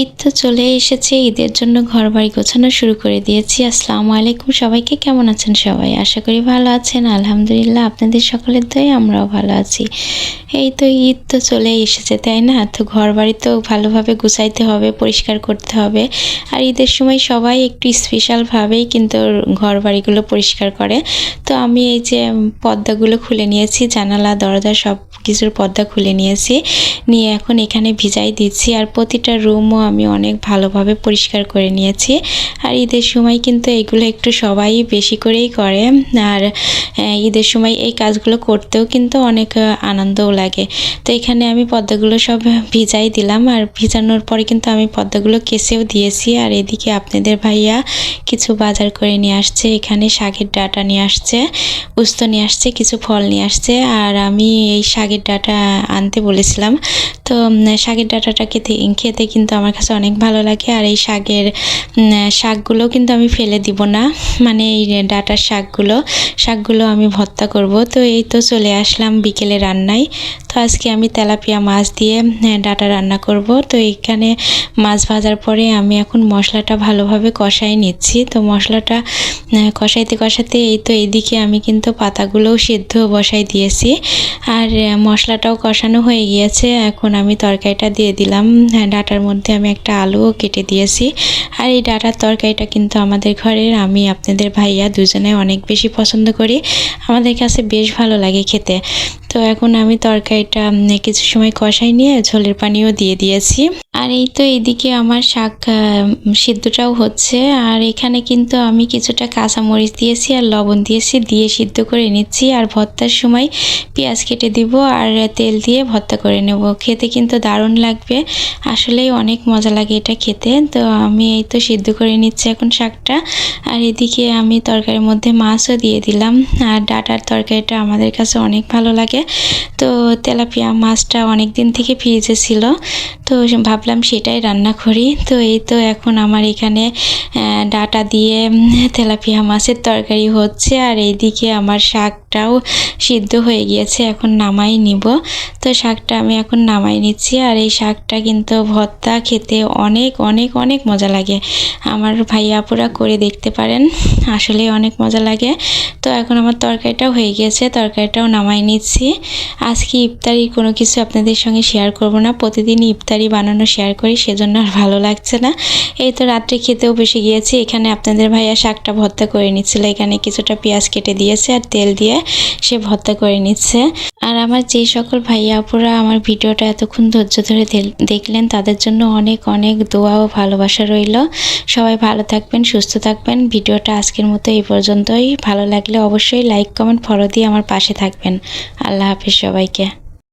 ঈদ তো চলে এসেছে, ঈদের জন্য ঘর বাড়ি গোছানো শুরু করে দিয়েছি। আসসালামু আলাইকুম, সবাইকে কেমন আছেন সবাই? আশা করি ভালো আছেন, আলহামদুলিল্লাহ। আপনাদের সকলের দয়ে আমরাও ভালো আছি। এই তো ঈদ তো চলে এসেছে, তাই না? তো ঘর বাড়ি তো ভালোভাবে গুছাইতে হবে, পরিষ্কার করতে হবে। আর ঈদের সময় সবাই একটু স্পেশালভাবেই কিন্তু ঘর বাড়িগুলো পরিষ্কার করে। তো আমি এই যে পর্দাগুলো খুলে নিয়েছি, জানালা, দরজা সব কিছুর পর্দা খুলে নিয়েছি। নিয়ে এখন এখানে ভিজাই দিচ্ছি। আর প্রতিটা রুমও আমি অনেক ভালোভাবে পরিষ্কার করে নিয়েছি। আর ঈদের সময় কিন্তু এগুলো একটু সবাই বেশি করেই করে। আর ঈদের সময় এই কাজগুলো করতেও কিন্তু অনেক আনন্দও লাগে। তো এখানে আমি পদ্মাগুলো সব ভিজাই দিলাম। আর ভিজানোর পরে কিন্তু আমি পদ্মাগুলো কেসেও দিয়েছি। আর এদিকে আপনাদের ভাইয়া কিছু বাজার করে নিয়ে আসছে। এখানে শাকের ডাটা নিয়ে আসছে, উস্ত নিয়ে আসছে, কিছু ফল নিয়ে আসছে। আর আমি এই শাকের ডাটা আনতে বলেছিলাম। তো শাকের ডাটাটা খেতে খেতে কিন্তু আমার কাছে অনেক ভালো লাগে। আর এই শাকের শাকগুলো কিন্তু আমি ফেলে দিব না। মানে এই ডাটার শাকগুলো শাকগুলো আমি ভর্তা করব। তো এই তো চলে আসলাম বিকেলে রান্নায়। তো আজকে আমি তেলাপিয়া মাছ দিয়ে আহ, ডাটা রান্না করব। তো এখানে মাছ ভাজার পরে আমি এখন মশলাটা ভালোভাবে কষাই নিচ্ছি। তো মশলাটা আহ, কষাইতে কষাতে এই তো এইদিকে আমি কিন্তু পাতাগুলোও সিদ্ধ বসাই দিয়েছি। আর মশলাটাও কষানো হয়ে গিয়েছে। এখন আমি তরকারিটা দিয়ে দিলাম। হ্যাঁ, ডাটার মধ্যে আমি একটা আলুও কেটে দিয়েছি। আর এই ডাটার তরকারিটা কিন্তু আমাদের ঘরের আমি আপনাদের ভাইয়া দুজনে অনেক বেশি পছন্দ করি। আমাদের কাছে বেশ ভালো লাগে খেতে। তো এখন আমি তরকারিটা কিছু সময় কষাই নিয়ে ঝোলের পানিও দিয়ে দিয়েছি। আর এই তো এদিকে আমার শাক সিদ্ধটাও হচ্ছে। আর এখানে কিন্তু আমি কিছুটা কাঁচামরিচ দিয়েছি আর লবণ দিয়েছি, দিয়ে সিদ্ধ করে নিচ্ছি। আর ভর্তার সময় পেঁয়াজ কেটে দিব আর তেল দিয়ে ভর্তা করে নেব। খেতে কিন্তু দারুণ লাগবে। আসলেই অনেক মজা লাগে এটা খেতে। তো আমি এই তো সিদ্ধ করে নিচ্ছি এখন শাকটা। আর এদিকে আমি তরকারির মধ্যে মাছও দিয়ে দিলাম। আর ডাটার তরকারিটা আমাদের কাছে অনেক ভালো লাগে। তো তেলাপিয়া মাছটা অনেক দিন থেকে ফ্রিজে ছিল। তো ভাবলাম সেটাই রান্না করি। তো এই তো এখন আমার এখানে ডাটা দিয়ে তেলাপিয়া মাছের তরকারি হচ্ছে। আর এইদিকে আমার শাকটাও সিদ্ধ হয়ে গিয়েছে, এখন নামাই নিব। তো শাকটা আমি এখন নামাই নিচ্ছি। আর এই শাকটা কিন্তু ভর্তা খেতে অনেক অনেক অনেক মজা লাগে। আমার ভাইয়া আপুরা করে দেখতে পারেন আসলে অনেক মজা লাগে। তো এখন আমার তরকারিটাও হয়ে গিয়েছে, তরকারিটাও নামাই নিচ্ছি। আজকে ইফতারি কোনো কিছু আপনাদের সঙ্গে শেয়ার করব না প্রতিদিনই ইফতারি বানানো শেয়ার করি, সেজন্য আর ভালো লাগছে না। এই তো রাত্রে খেতেও বসে গিয়েছি। এখানে আপনাদের ভাইয়া শাকটা ভর্তা করে নিচ্ছিল। এখানে কিছুটা পেঁয়াজ কেটে দিয়েছে আর তেল দিয়ে সে ভর্তা করে নিচ্ছে। আর আমার যে সকল ভাইয়া আপুরা আমার ভিডিওটা এতক্ষণ ধৈর্য ধরে দেখলেন, তাদের জন্য অনেক অনেক দোয়া ও ভালোবাসা রইল। সবাই ভালো থাকবেন, সুস্থ থাকবেন। ভিডিওটা আজকের মতো এই পর্যন্তই। ভালো লাগলে অবশ্যই লাইক কমেন্ট ফলো দিয়ে আমার পাশে থাকবেন। আল্লাহ হাফিজ সবাইকে।